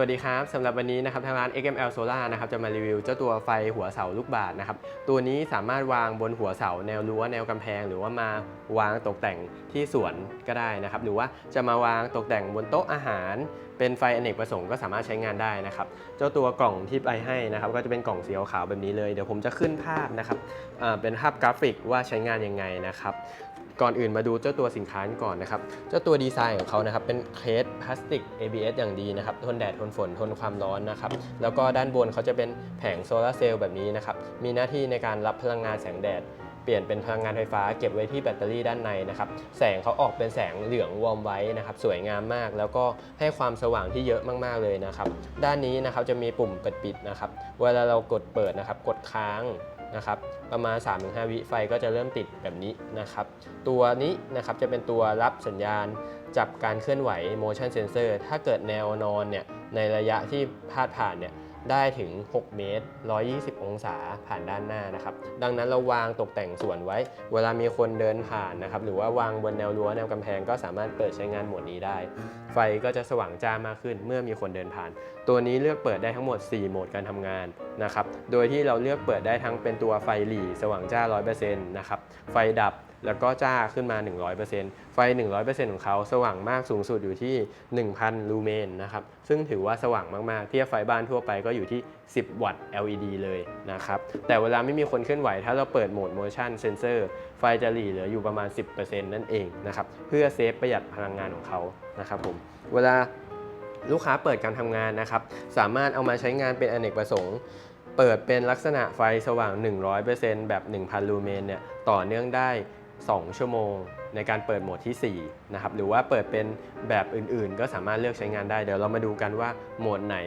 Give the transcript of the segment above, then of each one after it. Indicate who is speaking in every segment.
Speaker 1: วัสดีครับสำหรับวันนี้นะครับทางร้าน XML Solar นะครับจะมารีวิวเจ้าตัวไฟหัวเสาลูกบาศนะครับตัวนี้สามารถวางบนหัวเสาแนวรั้วแนวกำแพง หรือว่ามาวางตกแต่งที่สวนก็ได้นะครับหรือว่าจะมาวางตกแต่งบนโต๊ะอาหาร เป็นไฟอเนกประสงค์ก็สามารถใช้งานได้นะครับเจ้าตัวกล่องที่ไปให้นะครับก็จะเป็นกล่องสีขาวแบบนี้เลยเดี๋ยวผมจะขึ้นภาพนะครับเป็นภาพกราฟิกว่าใช้งานยังไงนะครับ ก่อนอื่นมาดูเจ้าตัวสินค้ากันก่อนนะครับ เจ้าตัวดีไซน์ของเขานะครับ เป็นเคสพลาสติก ABS อย่างดีนะครับ ทนแดด ทนฝน ทนความร้อนนะครับ แล้วก็ด้านบนเขาจะเป็นแผงโซลาร์เซลล์แบบนี้นะครับ มีหน้าที่ในการรับพลังงานแสงแดด ปลี่ยนเป็นพลังงานไฟฟ้าเก็บไว้ที่แบตเตอรี่ด้านในนะครับแสงเขาออกเป็นแสงเหลืองวอมไว้นะครับสวยงามมาก แล้วก็ให้ความสว่างที่เยอะมากๆเลยนะครับด้านนี้นะครับจะมีปุ่มเปิดปิดนะครับเวลาเรากดเปิดนะครับกดค้างนะครับประมาณ 3-5 วิไฟก็จะเริ่มติดแบบนี้นะครับตัวนี้นะครับจะเป็นตัวรับสัญญาณจับการเคลื่อนไหว motion sensor ถ้าเกิดแนวนอนเนี่ยในระยะที่พาดผ่านเนี่ย ได้ถึง 6 เมตร 120 องศาผ่านด้านหน้านะครับ ดังนั้นเราวางตกแต่งส่วนไว้ เวลามีคนเดินผ่านนะครับ หรือว่าวางบนแนวรั้วแนวกำแพงก็สามารถเปิดใช้งานโหมดนี้ได้ ไฟก็จะสว่างจ้ามากขึ้นเมื่อมีคนเดินผ่าน ตัวนี้เลือกเปิดได้ทั้งหมด 4 โหมดการทำงานนะครับ โดยที่เราเลือกเปิดได้ทั้งเป็นตัวไฟหลีสว่างจ้า 100%นะครับ ไฟดับแล้วก็จ้าขึ้นมา 100%ไฟ 100%ของเขาสว่างมากสูงสุดอยู่ที่ 1,000 ลูเมนนะครับ ซึ่งถือว่าสว่างมาก ๆ เทียบไฟบ้านทั่วไปก็อยู่ที่ 10 วัตต์ LED เลยนะครับ แต่เวลาไม่มีคนเคลื่อนไหว ถ้าเราเปิดโหมด motion sensor ไฟจะหลีเหลืออยู่ประมาณ 10%นั่นเองนะครับ เพื่อเซฟประหยัดพลังงานของเขานะครับผม เวลาลูกค้าเปิดการทำงานนะครับ สามารถเอามาใช้งานเป็นอเนกประสงค์เปิดเป็นลักษณะไฟสว่าง 100%แบบ 1,000 ลูเมนเนี่ย ต่อเนื่องได้ 2 ชั่วโมง ในการเปิดโหมดที่ 4 นะครับ หรือว่าเปิดเป็นแบบอื่นๆ ก็สามารถเลือกใช้งานได้ เดี๋ยวเรามาดูกันว่าโหมดไหน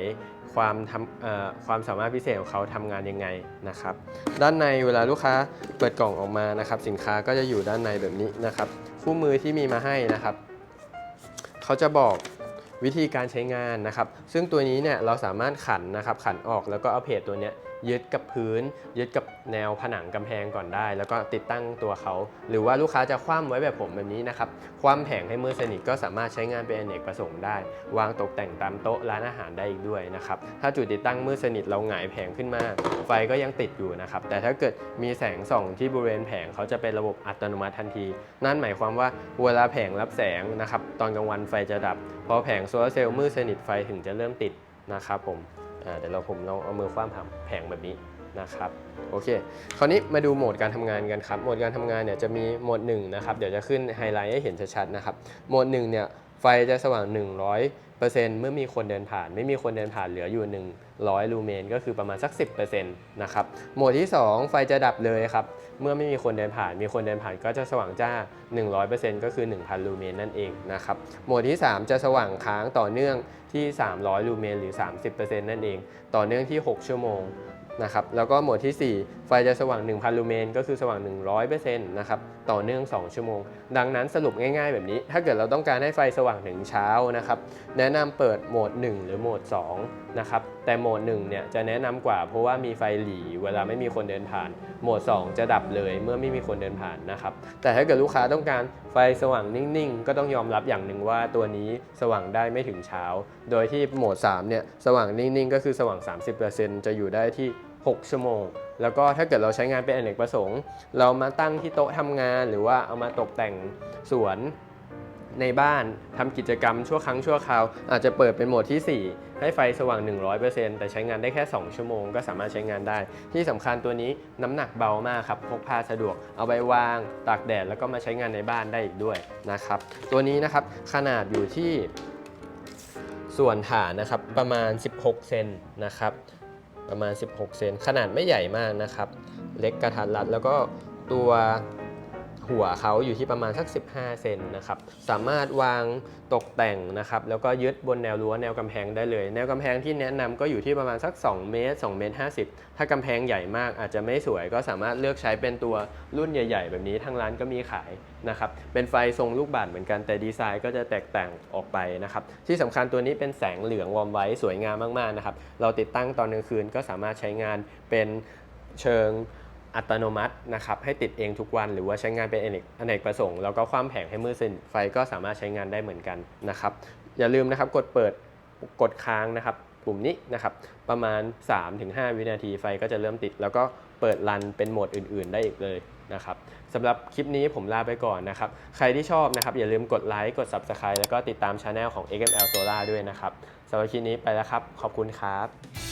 Speaker 1: ความทำความสามารถพิเศษของเขาทำงานยังไงนะครับ ด้านในเวลาลูกค้าเปิดกล่องออกมานะครับ สินค้าก็จะอยู่ด้านในแบบนี้นะครับ คู่มือที่มีมาให้นะครับ เขาจะบอกวิธีการใช้งานนะครับ ซึ่งตัวนี้เนี่ยเราสามารถขันนะครับ ขันออกแล้วก็เอาเพจตัวเนี้ย ยึดกับพื้น ยึดกับแนวผนังกำแพงก่อนได้ แล้วก็ติดตั้งตัวเขา หรือว่าลูกค้าจะคว่ำไว้แบบผมแบบนี้นะครับ คว่ำแผงให้มือสนิทก็สามารถใช้งานเป็นอเนกประสงค์ได้ วางตกแต่งตามโต๊ะร้านอาหารได้อีกด้วยนะครับ ถ้าจุดติดตั้งมือสนิทเราหงายแผงขึ้นมา ไฟก็ยังติดอยู่นะครับ แต่ถ้าเกิดมีแสงส่องที่บริเวณแผงเขาจะเป็นระบบอัตโนมัติทันที นั่นหมายความว่าเวลาแผงรับแสงนะครับ ตอนกลางวันไฟจะดับ พอแผงโซลาร์เซลล์มืดสนิทไฟถึงจะเริ่มติดนะครับผม เดี๋ยวเราผมลองเอามือคว้ำแผงแบบนี้นะครับโอเค คราวนี้มาดูโหมดการทำงานกันครับโหมดการทำงานเนี่ยจะมีโหมด1นะครับเดี๋ยวจะขึ้นไฮไลท์ให้เห็นชัดๆนะครับโหมด1เนี่ยไฟจะสว่าง 100%เมื่อมีคนเดินผ่าน ไม่มีคนเดินผ่านเหลืออยู่ 100 ลูเมนก็คือประมาณสัก 10%นะครับ โหมดที่ 2 ไฟจะดับเลยครับ เมื่อไม่มีคนเดินผ่าน มีคนเดินผ่านก็จะสว่างจ้า 100%ก็คือ 1,000 ลูเมนนั่นเองนะครับ โหมดที่ 3 จะสว่างค้างต่อเนื่องที่ 300 ลูเมนหรือ 30%นั่นเอง ต่อเนื่องที่ 6 ชั่วโมง นะครับแล้วก็โหมดที่ 4 ไฟจะสว่าง 1,000 ลูเมนก็คือสว่าง 100%นะครับต่อเนื่อง 2 ชั่วโมง ดังนั้นสรุปง่ายๆ แบบนี้ ถ้าเกิดเราต้องการให้ไฟสว่างถึงเช้านะครับแนะนำเปิดโหมด 1 หรือโหมด2นะครับแต่โหมด1เนี่ยจะแนะนำกว่า เพราะว่ามีไฟหลีเวลาไม่มีคนเดินผ่าน โหมด 2 จะดับเลยเมื่อไม่มีคนเดินผ่านนะครับแต่ถ้าเกิดลูกค้าต้องการไฟสว่างนิ่งๆ ก็ต้องยอมรับอย่างหนึ่งว่าตัวนี้สว่างได้ไม่ถึงเช้า โดยที่โหมด 3 เนี่ย สว่างนิ่งๆ ก็คือสว่าง 30%จะอยู่ได้ที่ 6 ชั่วโมง แล้วก็ถ้าเกิดเราใช้งานเป็นอเนกประสงค์ เรามาตั้งที่โต๊ะทำงาน หรือว่าเอามาตกแต่งสวน ในบ้านทำกิจกรรมชั่วครั้งชั่วคราว อาจจะเปิดเป็นโหมดที่ 4 ให้ไฟสว่าง 100%แต่ใช้งานได้แค่ 2 ชั่วโมงก็สามารถใช้งานได้ ที่สำคัญตัวนี้น้ำหนักเบามากครับพกพาสะดวกเอาไปวางตากแดดแล้วก็มาใช้งานในบ้านได้อีกด้วยนะครับ ตัวนี้นะครับขนาดอยู่ที่ส่วนฐานนะครับประมาณ 16 เซนนะครับประมาณ 16 เซนขนาดไม่ใหญ่มากนะครับ เล็กกระทัดรัดแล้วก็ตัว หัวเขาอยู่ที่ประมาณสัก 15 เซนนะครับ สามารถวางตกแต่งนะครับ แล้วก็ยึดบนแนวรั้วแนวกำแพงได้เลย แนวกำแพงที่แนะนำก็อยู่ที่ประมาณสัก 2 เมตร2เมตร50 ถ้ากำแพงใหญ่มากอาจจะไม่สวยก็สามารถเลือกใช้เป็นตัวรุ่นใหญ่ ๆ แบบนี้ทางร้านก็มีขายนะครับ เป็นไฟทรงลูกบาศก์เหมือนกันแต่ดีไซน์ก็จะแตกต่างออกไปนะครับ ที่สำคัญตัวนี้เป็นแสงเหลืองวอมไว้สวยงามมากๆนะครับ เราติดตั้งตอนกลางคืนก็สามารถใช้งานเป็นเชิง อัตโนมัตินะครับให้ติดเองทุกวันหรือว่าใช้งานเป็นอเนกอเนกประสงค์แล้วก็ความแผงให้มือสนิทไฟก็สามารถใช้งานได้เหมือนกันนะครับอย่าลืมนะครับกดเปิดกดค้างนะครับปุ่มนี้นะครับประมาณ 3-5 วินาทีไฟก็จะเริ่มติด แล้วก็เปิดรันเป็นโหมดอื่น ๆ ได้อีกเลยนะครับสำหรับคลิปนี้ผมลาไปก่อนนะครับ ใครที่ชอบนะครับ อย่าลืมกดไลค์กด Subscribe แล้วก็ติดตามช anel ของ XML Solar ด้วยนะครับสำหรับคลิปนี้ไปแล้วครับ ขอบคุณครับ